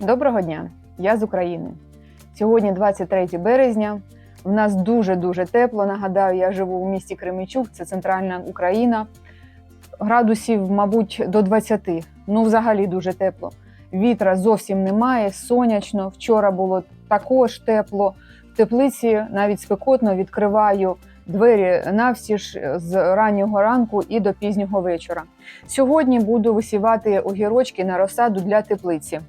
Доброго дня! Я з України. Сьогодні 23 березня. В нас дуже-дуже тепло. Нагадаю, я живу в місті Кременчук, це центральна Україна. Градусів, мабуть, до 20. Ну, взагалі дуже тепло. Вітра зовсім немає, сонячно. Вчора було також тепло. В теплиці навіть спекотно відкриваю двері навстіж з раннього ранку і до пізнього вечора. Сьогодні буду висівати огірочки на розсаду для теплиці.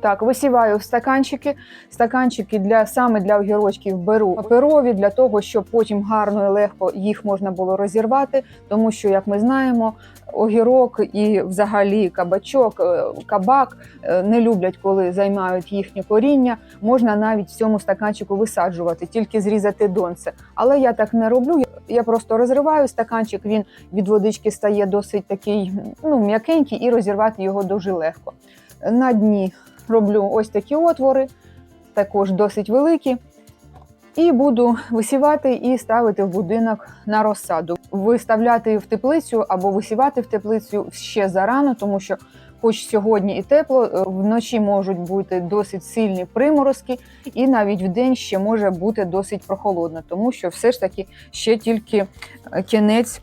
Так, висіваю стаканчики. Стаканчики для саме для огірочків беру паперові для того, щоб потім гарно і легко їх можна було розірвати. Тому що, як ми знаємо, огірок і взагалі кабачок, е, кабак е, не люблять, коли займають їхнє коріння. Можна навіть в цьому стаканчику висаджувати, тільки зрізати донце. Але я так не роблю. Я просто розриваю стаканчик. Він від водички стає досить такий ну, м'якенький, і розірвати його дуже легко. На дні роблю ось такі отвори, також досить великі. І буду висівати і ставити в будинок на розсаду. Виставляти в теплицю або висівати в теплицю ще зарано, тому що, хоч сьогодні і тепло, е, вночі можуть бути досить сильні приморозки, і навіть в день ще може бути досить прохолодно, тому що все ж таки ще тільки е, кінець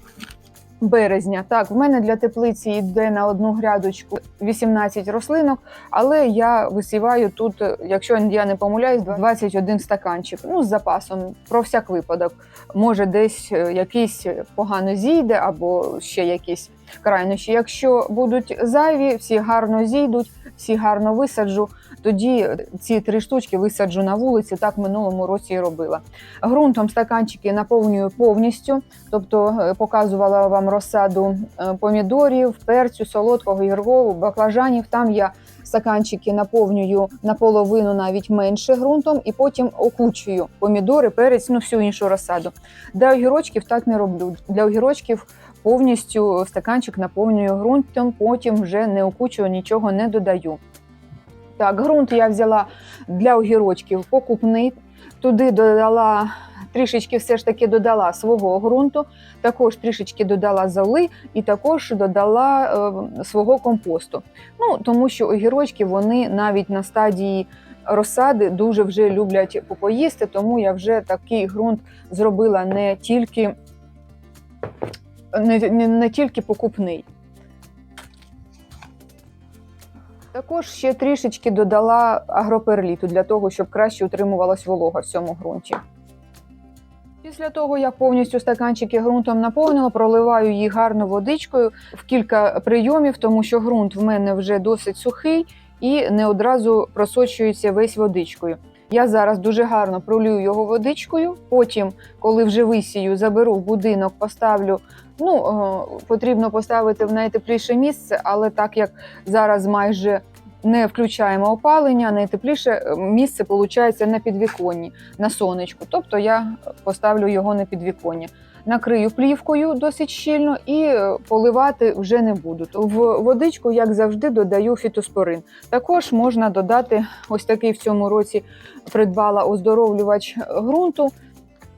березня. Так, в мене для теплиці йде на одну грядочку 18 рослинок, але я висіваю тут, якщо я не помиляюсь, 21 стаканчик. Ну, з запасом, про всяк випадок. Може, десь е, якийсь погано зійде, або ще якісь крайнощі. Якщо будуть зайві, всі гарно зійдуть, всі гарно висаджу. Тоді ці три штучки висаджу на вулиці. Так минулому році і робила. Ґрунтом стаканчики наповнюю повністю, тобто е, показувала вам розсаду е, помідорів, перцю, солодкого, гіргову, баклажанів. Там я стаканчики наповнюю наполовину навіть менше ґрунтом, і потім окучую помідори, перець, ну всю іншу розсаду. Для огірочків так не роблю. Для огірочків повністю стаканчик наповнюю ґрунтом, потім вже не окучую, нічого не додаю. Так, ґрунт я взяла для огірочків покупний. Туди додала трішечки, все ж таки додала свого ґрунту, також трішечки додала золи і також додала е, свого компосту. Ну, тому що огірочки вони навіть на стадії розсади дуже вже люблять попоїсти, тому я вже такий ґрунт зробила не тільки, не, не, не тільки покупний. Також ще трішечки додала агроперліту для того, щоб краще утримувалась волога в цьому ґрунті. Після того, як повністю стаканчики ґрунтом наповнила, проливаю їх гарно водичкою в кілька прийомів, тому що ґрунт в мене вже досить сухий і не одразу просочується весь водичкою. Я зараз дуже гарно пролюю його водичкою. Потім, коли вже висію, заберу будинок, поставлю. Ну, е, потрібно поставити в найтепліше місце, але так як зараз майже не включаємо опалення, найтепліше е, місце виходить на підвіконні, на сонечку. Тобто я поставлю його на підвіконня. Накрию плівкою досить щільно і е, поливати вже не буду. В водичку, як завжди, додаю фітоспорин. Також можна додати ось такий в цьому році придбала оздоровлювач ґрунту.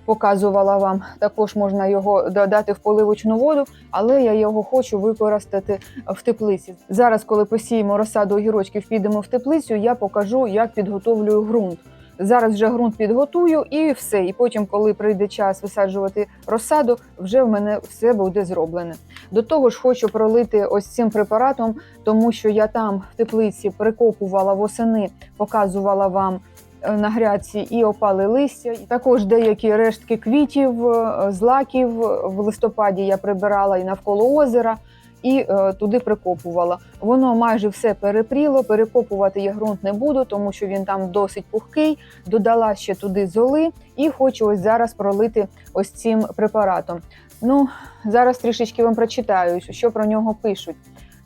Показувала вам, також можна його додати в поливочну воду, але я його хочу використати в теплиці. Зараз, коли посіємо розсаду огірочків, підемо в теплицю, я покажу, як підготовлюю ґрунт. Зараз вже ґрунт підготую і все. І потім, коли прийде час висаджувати розсаду, вже в мене все буде зроблене. До того ж, хочу пролити ось цим препаратом, тому що я там в теплиці прикопувала восени, показувала вам е, на грядці і опали листя. Також деякі рештки квітів, е, злаків в листопаді я прибирала і навколо озера. І е, туди прикопувала. Воно майже все перепріло. Перекопувати я ґрунт не буду, тому що він там досить пухкий. Додала ще туди золи, і хочу ось зараз пролити ось цим препаратом. Ну зараз трішечки вам прочитаю, що про нього пишуть.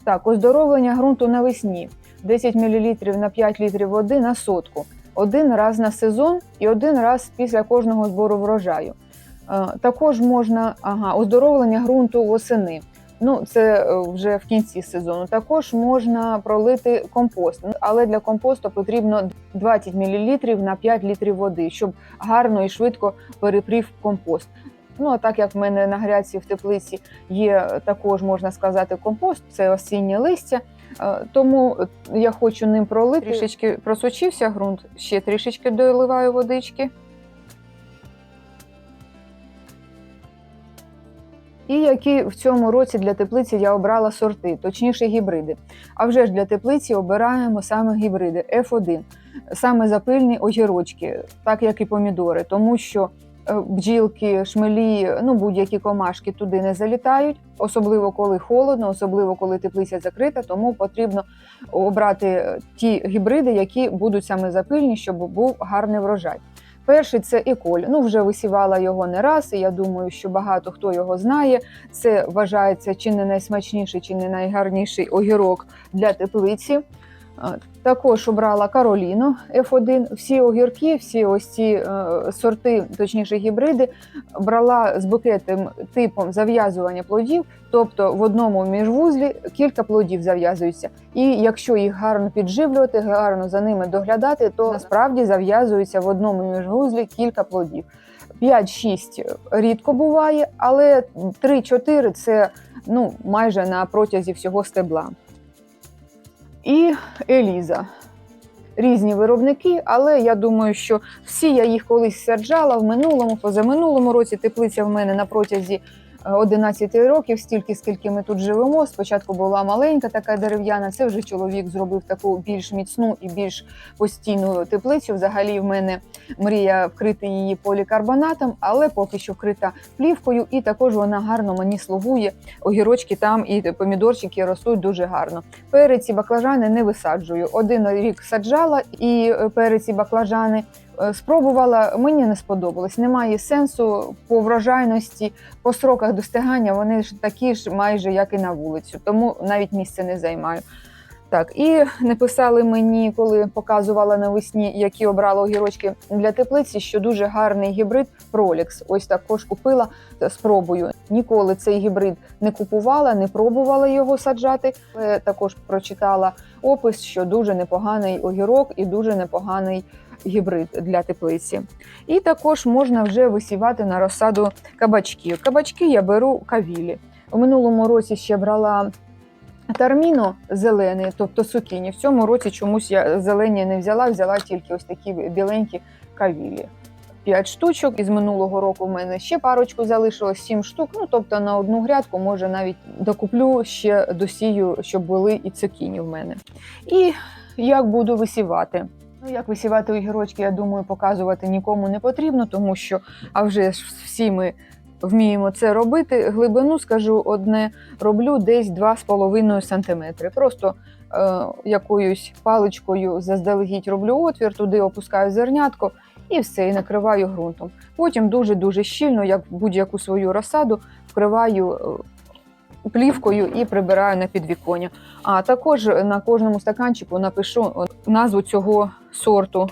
Так, оздоровлення ґрунту навесні: 10 мл на 5 літрів води на сотку, один раз на сезон і один раз після кожного збору врожаю. Е, Також можна ага, оздоровлення ґрунту восени. Ну, це е, вже в кінці сезону. Також можна пролити компост, але для компосту потрібно 20 мл на 5 літрів води, щоб гарно і швидко перепрів компост. Ну а так як в мене на грядці в теплиці є також можна сказати компост, це осіннє листя. Е, Тому я хочу ним пролити. Трішечки просочився ґрунт, ще трішечки доливаю водички. І які в цьому році для теплиці я обрала сорти, точніше гібриди. А вже ж для теплиці обираємо саме гібриди F1, саме запильні огірочки, так як і помідори, тому що е, бджілки, шмелі, ну будь-які комашки туди не залітають, особливо коли холодно, особливо коли теплиця закрита, тому потрібно обрати е, ті гібриди, які будуть саме запильні, щоб був гарний врожай. Перший це еколь. Ну вже висівала його не раз, і я думаю, що багато хто його знає. Це вважається чи не найсмачніший, чи не найгарніший огірок для теплиці. Також обрала Кароліну F1. Всі огірки, всі ось ці е, сорти, точніше гібриди, брала з букетом типом зав'язування плодів, тобто в одному міжвузлі кілька плодів зав'язуються. І якщо їх гарно підживлювати, гарно за ними доглядати, то насправді зав'язується в одному міжвузлі кілька плодів. 5-6 рідко буває, але 3-4 це ну, майже на протязі всього стебла. І Еліза. Різні виробники, але я думаю, що всі я їх колись саджала в минулому, позаминулому році. Теплиця в мене на протязі 11 років, стільки скільки ми тут живемо. Спочатку була маленька така дерев'яна. Це вже чоловік зробив таку більш міцну і більш постійну теплицю. Взагалі, в мене мрія вкрити її полікарбонатом, але поки що вкрита плівкою, і також вона гарно мені слугує. Огірочки там і помідорчики ростуть дуже гарно. Перець і баклажани не висаджую. Один рік саджала і е, перець і баклажани. Е, Спробувала, мені не сподобалось. Немає сенсу по врожайності, по сроках достигання. Вони ж такі ж майже як і на вулицю, тому навіть місце не займаю. Так, і написали мені, коли показувала навесні, які обрала огірочки для теплиці, що дуже гарний гібрид Пролікс. Ось також купила спробую. Ніколи цей гібрид не купувала, не пробувала його саджати. Але також прочитала опис, що дуже непоганий огірок і дуже непоганий гібрид для теплиці. І також можна вже висівати на розсаду кабачків. Кабачки я беру кавілі. У минулому році ще брала Тарміно зелений, тобто сукіні. В цьому році чомусь я зелені не взяла, взяла тільки ось такі біленькі кавілі. П'ять штучок. Із минулого року в мене ще парочку залишилось, сім штук. Ну тобто на одну грядку, може навіть докуплю ще досію, щоб були і цукіні в мене. І як буду висівати? Ну, як висівати огірочки, я думаю, показувати нікому не потрібно, тому що а вже ж всі ми вміємо це робити. Глибину скажу одне, роблю десь 2,5 см. Просто е, якоюсь паличкою заздалегідь роблю отвір, туди опускаю зернятко і все, і накриваю ґрунтом. Потім дуже-дуже щільно, як будь-яку свою розсаду, вкриваю е, плівкою і прибираю на підвіконня. А також на кожному стаканчику напишу назву цього сорту.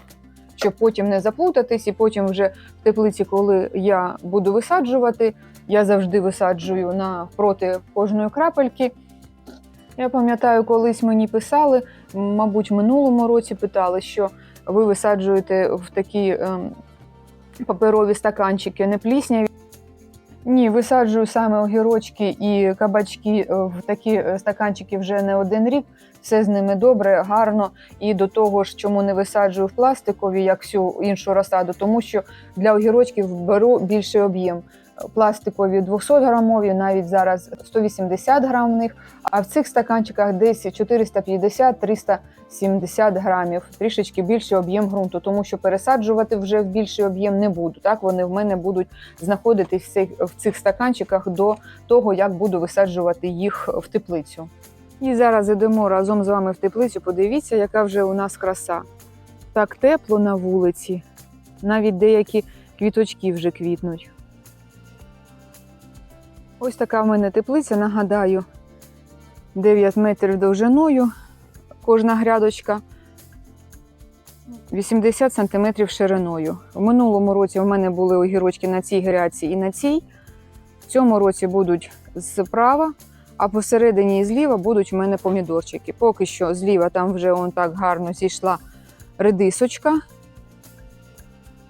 Щоб потім не заплутатись, і потім вже в теплиці, коли я буду висаджувати, я завжди висаджую навпроти кожної крапельки. Я пам'ятаю, колись мені писали, мабуть, в минулому році питали, що ви висаджуєте в такі ем, паперові стаканчики не плісняві. Ні, висаджую саме огірочки і кабачки е, в такі е, стаканчики вже не один рік. Все з ними добре, гарно. І до того ж, чому не висаджую в пластикові, як всю іншу розсаду, тому що для огірочків беру більший об'єм. Пластикові 200 грамові, навіть зараз 180 грам в них, а в цих стаканчиках десь 450-370 грамів, трішечки більший об'єм ґрунту, тому що пересаджувати вже в більший об'єм не буду. Так вони в мене будуть знаходитись в цих стаканчиках до того, як буду висаджувати їх в теплицю. І зараз йдемо разом з вами в теплицю. Подивіться, яка вже у нас краса. Так тепло на вулиці, навіть деякі квіточки вже квітнуть. Ось така в мене теплиця, нагадаю, 9 метрів довжиною кожна грядочка, 80 сантиметрів шириною. В минулому році у мене були огірочки на цій грядці і на цій. В цьому році будуть справа, а посередині і зліва будуть у мене помідорчики. Поки що зліва там вже он так гарно зійшла редисочка.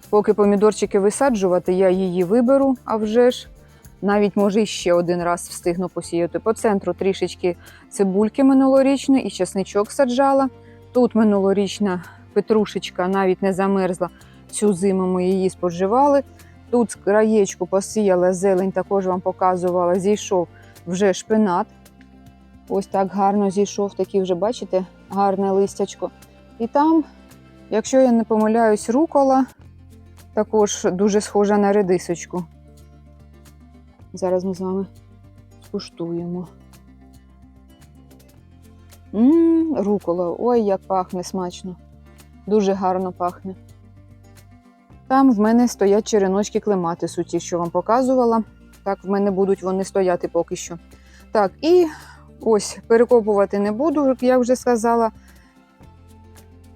Поки помідорчики висаджувати, я її виберу, а вже ж. Навіть може ще один раз встигну посіяти. По центру трішечки цибульки минулорічної і чесничок саджала. Тут минулорічна петрушечка навіть не замерзла. Цю зиму ми її споживали. Тут краєчку посіяла зелень, також вам показувала, зійшов вже шпинат. Ось так гарно зійшов, такий вже, бачите, гарне листячко. І там, якщо я не помиляюсь, рукола також дуже схожа на редисочку. Зараз ми з вами скуштуємо. Мм, рукола. Ой, як пахне смачно. Дуже гарно пахне. Там в мене стоять череночки клематису, ті, що вам показувала. Так, в мене будуть вони стояти поки що. Так, і ось перекопувати не буду, як я вже сказала.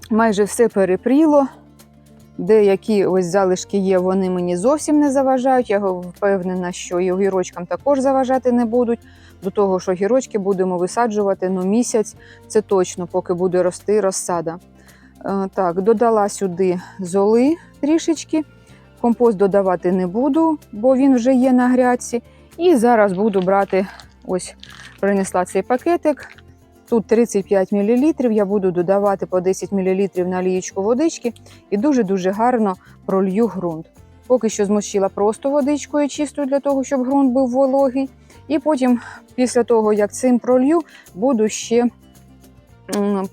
Майже все перепріло. Деякі ось залишки є, вони мені зовсім не заважають. Я впевнена, що і огірочкам також заважати не будуть. До того, що огірочки будемо висаджувати ну, місяць, це точно, поки буде рости розсада. Е, Так, додала сюди золи трішечки. Компост додавати не буду, бо він вже є на грядці. І зараз буду брати, ось принесла цей пакетик. Тут 35 мл, я буду додавати по 10 мл на лієчку водички і дуже-дуже гарно пролью ґрунт. Поки що змочила просто водичкою чистою для того, щоб ґрунт був вологий. І потім, після того, як цим пролью, буду ще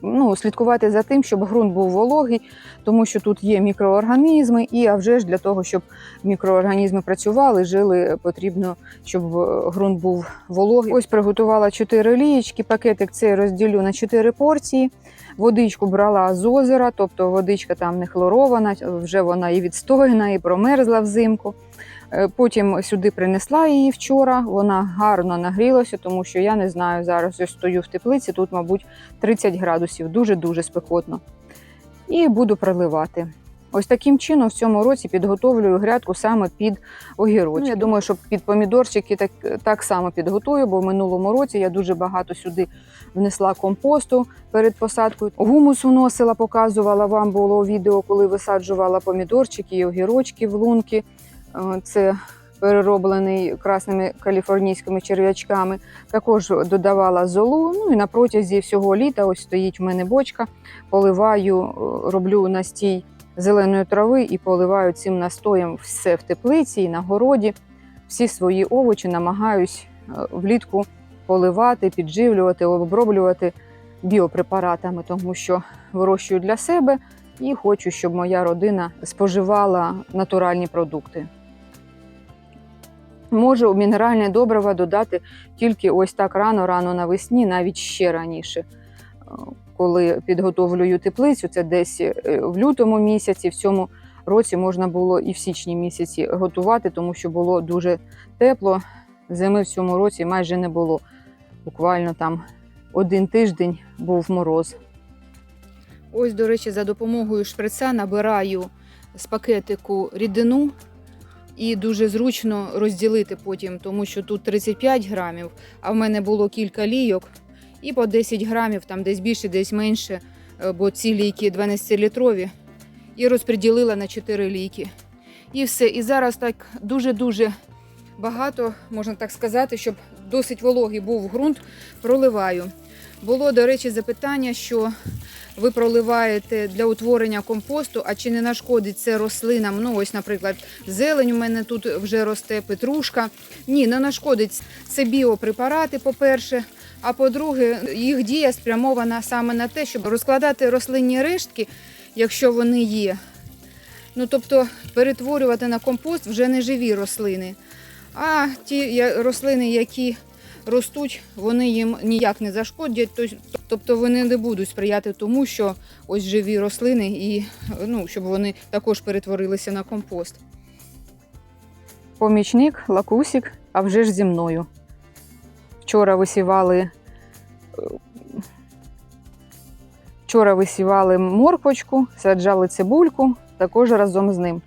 ну, слідкувати за тим, щоб ґрунт був вологий, тому що тут є мікроорганізми, і а вже ж для того, щоб мікроорганізми працювали, жили, потрібно, щоб е, ґрунт був вологий. Ось приготувала 4 лієчки, пакетик цей розділю на 4 порції. Водичку брала з озера, тобто водичка там не хлорована, вже вона і відстояна, і промерзла взимку. Е, Потім сюди принесла її вчора. Вона гарно нагрілася, тому що я не знаю, зараз я стою в теплиці, тут, мабуть, 30 градусів, дуже-дуже спекотно. І буду проливати. Ось таким чином в цьому році підготовлюю грядку саме під огірочки. Ну, я думаю, що під помідорчики так, так само підготую, бо в минулому році я дуже багато сюди внесла компосту перед посадкою. Гумус вносила, показувала вам було відео, коли висаджувала помідорчики і огірочки в лунки. Е, Це перероблений красними каліфорнійськими черв'ячками. Також додавала золу. Ну і на протязі всього літа ось стоїть в мене бочка. Поливаю, е, роблю настій зеленої трави і поливаю цим настоєм все в теплиці і на городі. Всі свої овочі намагаюсь е, влітку поливати, підживлювати, оброблювати біопрепаратами, тому що вирощую для себе і хочу, щоб моя родина споживала натуральні продукти. Можу мінеральне добриво додати тільки ось так рано-рано навесні, навіть ще раніше. Е, Коли підготовлюю теплицю, це десь е, в лютому місяці, в цьому році можна було і в січні місяці готувати, тому що було дуже тепло. Зими в цьому році майже не було. Буквально там один тиждень був мороз. Ось, до речі, за допомогою шприца набираю з пакетику рідину і дуже зручно розділити потім, тому що тут 35 грамів, а в мене було кілька лійок, і по 10 грамів, там десь більше, десь менше, е, бо ці лійки 12-літрові, і розподілила на 4 лійки. І все. І зараз так дуже-дуже багато, можна так сказати, щоб досить вологий був ґрунт, проливаю. Було, до речі, запитання, що ви проливаєте для утворення компосту, а чи не нашкодить це рослинам? Ну, ось, наприклад, зелень у мене тут вже росте, петрушка. Ні, не нашкодить. Це біопрепарати, по-перше. А по-друге, їх дія спрямована саме на те, щоб розкладати рослинні рештки, якщо вони є. Ну, тобто перетворювати на компост вже не живі рослини. А ті рослини, які ростуть, вони їм ніяк не зашкодять, тобто вони не будуть сприяти тому, що ось живі рослини, і ну, щоб вони також перетворилися на компост. Помічник, лакусік, а вже ж зі мною. Вчора висівали. Вчора висівали морквочку, саджали цибульку, також разом з ним.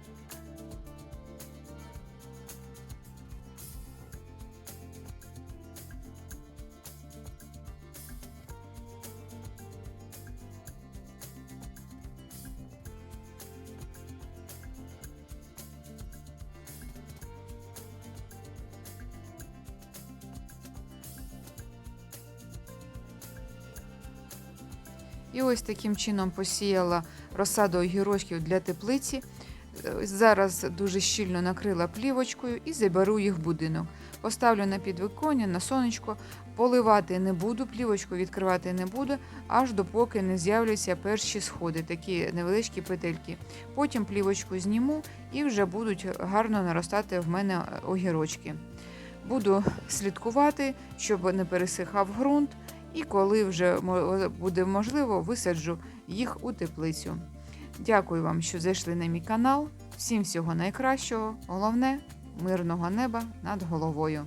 І ось таким чином посіяла розсаду огірочків для теплиці. Е, Зараз дуже щільно накрила плівочкою і заберу їх в будинок. Поставлю на підвиконня, на сонечко, поливати не буду, плівочку відкривати не буду, аж допоки не з'являться перші сходи, такі невеличкі петельки. Потім плівочку зніму і вже будуть гарно наростати в мене огірочки. Буду слідкувати, щоб не пересихав ґрунт, і коли вже буде можливо, висаджу їх у теплицю. Дякую вам, що зайшли на мій канал. Всім всього найкращого. Головне мирного неба над головою.